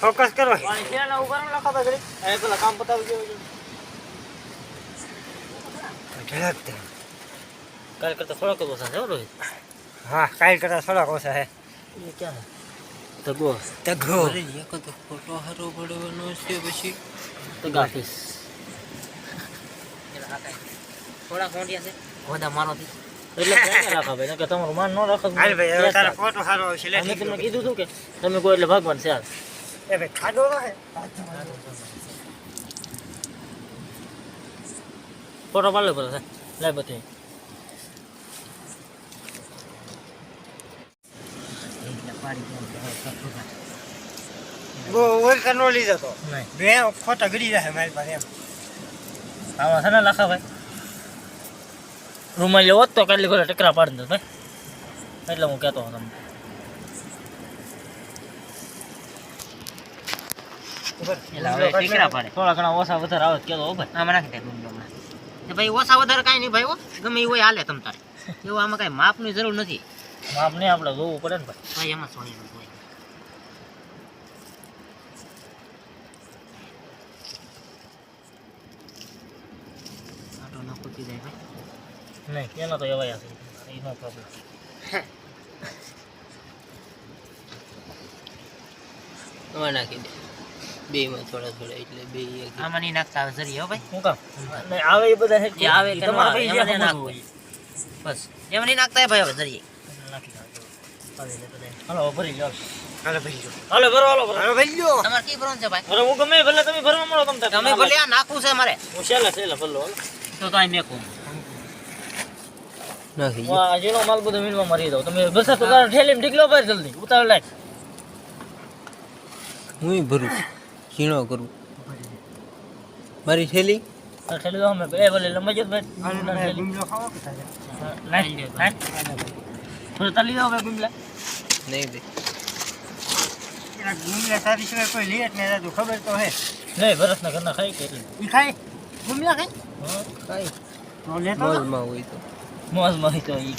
Focus કરો. પાણી છે ને ઉપર લખો તો એ પેલા કામ પતાવી દેજો કાલ કરતા થોડોક ઓછા છે રોહિત હા. કાલ કરતા થોડાક ઓછા હે એ ક્યાં તગો તગો ફોટો હારો પડવાનો છે. પછી તગાફીસ થોડા કોંડિયા છે હોદા થી. એટલે રાખો ભાઈ કે તમારું માન ન રાખો હાલ ભાઈ હવે તારા ફોટો સારો આવશે લે અમે તમને કીધું હતું કે તમે કોઈ એટલે ભગવાન છે હાલ. એ ભાઈ ખાડો ન ફોટો પાડો પડે લાય બધી. ખોટા ગડી જાય મારી પાસે એમ. આમાં છે ને લખા ભાઈ. રૂમાલ લેવો તો કાલે ઘરે ટેકરા પાડી દો ભાઈ. એટલે હું કહેતો હતો તમને. થોડા ઘણા ઓછા વધારે આવે તો કહેતો હો ભાઈ આમાં નાખી દે ડુંગળી ભાઈ ઓછા વધારે કાંઈ નહીં ભાઈ હો. ગમે એવું હોય હાલે તમ તારે. એવું આમાં કાંઈ માપની જરૂર નથી. માપ નહીં આપણે જોવું પડે ને ભાઈ. ભાઈ એમાં સોની હોય. આટો ન ખૂટી જાય ભાઈ. નહીં એનો તો એવાય હશે એ નો પ્રોબ્લેમ આમાં નાખી દે બે માં થોડા થોડા એટલે બે આમાં નહીં નાખતા આવે જરી હો ભાઈ શું કામ આવે એ બધા એ આવે કે તમારા ભાઈ એમાં જે હોય. બસ એમાં નહીં નાખતા ભાઈ હવે જરી નાખી. હાલો ભરી જાઓ હાલો ભાઈ જો હાલો ભરો હાલો ભરો હાલો ભાઈ જો તમારે કઈ ભરવાનું છે ભાઈ અરે હું ગમે ભલે તમે ભરવા મળો તમને. તમે ભલે આ નાખવું છે મારે હું છેલ્લા છેલ્લા ભરલો હાલો. તો તો અહીં મેકું આ જેનો માલ બધો મિલમાં મારી દઉં તમે બસ તો તારે ઠેલીમાં ઢીકલો જલ્દી. ઉતાર હું ભરું ઝીણો કરું. મારી ઠેલી? દો અમે એ ભલે લંબાઈ જતો ભાઈ. હાલો તારે ભાઈ ઠેલી. લાય, લાય. તાલી દો ભાઈ ગુમલા. નહીં ભાઈ ગુમલા તારી સિવાય કોઈ લે જ નહીં દાદુ ખબર તો હે. નહીં ભરતના ઘરના ખાઈ કે ખાય? ગુમલા ખાય? હા. તો મોજમાં હોય તો. મોજમાં હોય તો ઈ.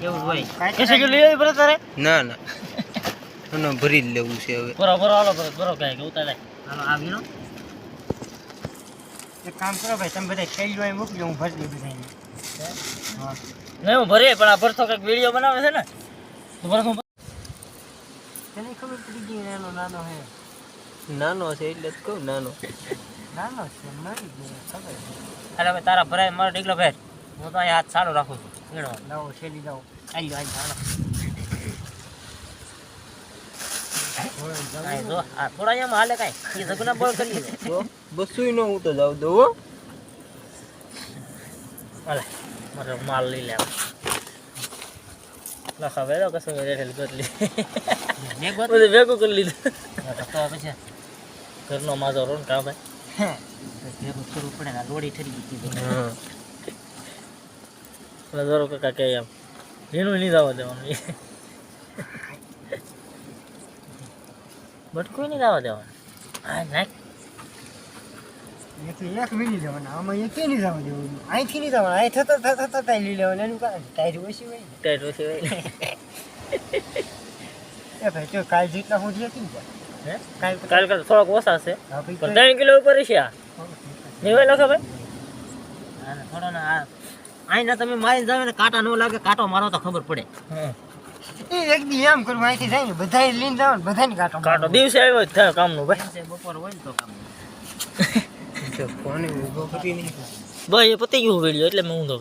એવું ભાઈ હોય. કેસે કે લઈ આવી ભરત તારે? ના ના. અને ભરી જ લેવું છે હવે. બરો ભરો હાલો ભરત ભરો કાંઈ કે ઉતાર. હાલો આવી નો એક કામ કરો ભાઈ તમે બધા થેલીઓ અહીં મૂકજો હું ભરી દઉં બધાને હા? નહીં હું ભરે પણ આ ભરતો કંઈક વીડિયો બનાવે છે ને? તો ભરતો હું તને ખબર પડી ગઈ નાનો નાનો હે? નાનો છે એટલે જ કહું નાનો. નાનો છે મારી ખબર અરે ભાઈ તારા ભરાય મારો ડીકલો ભેર હું તો અહીંયા હાથ સારો રાખું છું. વીણવા નવો શેલી જાઓ. આવી જાઓ આવી જાઓ થોડા અહીંયા હાલે કાંઈ. એ સગુના બોલ કરી બસુય નો હું તો જાવ દઉં હાલે મારો માલ લઈ લેવા વેલો કશું રેઠેલ મેં બધું ભેગું કરી લીધું. તો પછી ઘરનો માજો રો ને કાં ભાઈ ભેગું કરવું પડે ને લોડી ઠરી ગઈ એટલે ધરો કાકા કે એમ. એનું નહીં દાવા દેવાનું. બટકું નહીં દાવા દેવાનું. હા નાખ. એક જવાના આમાં એક નહીં જવા દેવું અહીંથી નહીં જવાના અહીં થતા થતા થતા લઈ લેવાના. એનું કારણ ટાયર ઓછી હોય ટાયર ઓછી હોય. એ ભાઈ તો કાલ જેટલા હું જે કેમ હે? કાલ કાલ કરતા થોડાક ઓછા છે ત્રણ કિલો ઉપર છે આ. નહીં હોય લખા ભાઈ થોડો ને આ આઈને તમે મારી જાવ ને કાંટા ન લાગે કાંટો મારો તો ખબર પડે. હા. એ એક દી એમ કરું અહીંથી જાય ને બધાય લઈને જાવ ને બધાને કાંટો કાંટો દિવસે આવ્યો જ થાય કામનું ભાઈ. બપોર હોય ને તો કામ. ભાઈ એ પતી ગયું વીડિયો એટલે મેં ઊંધો કર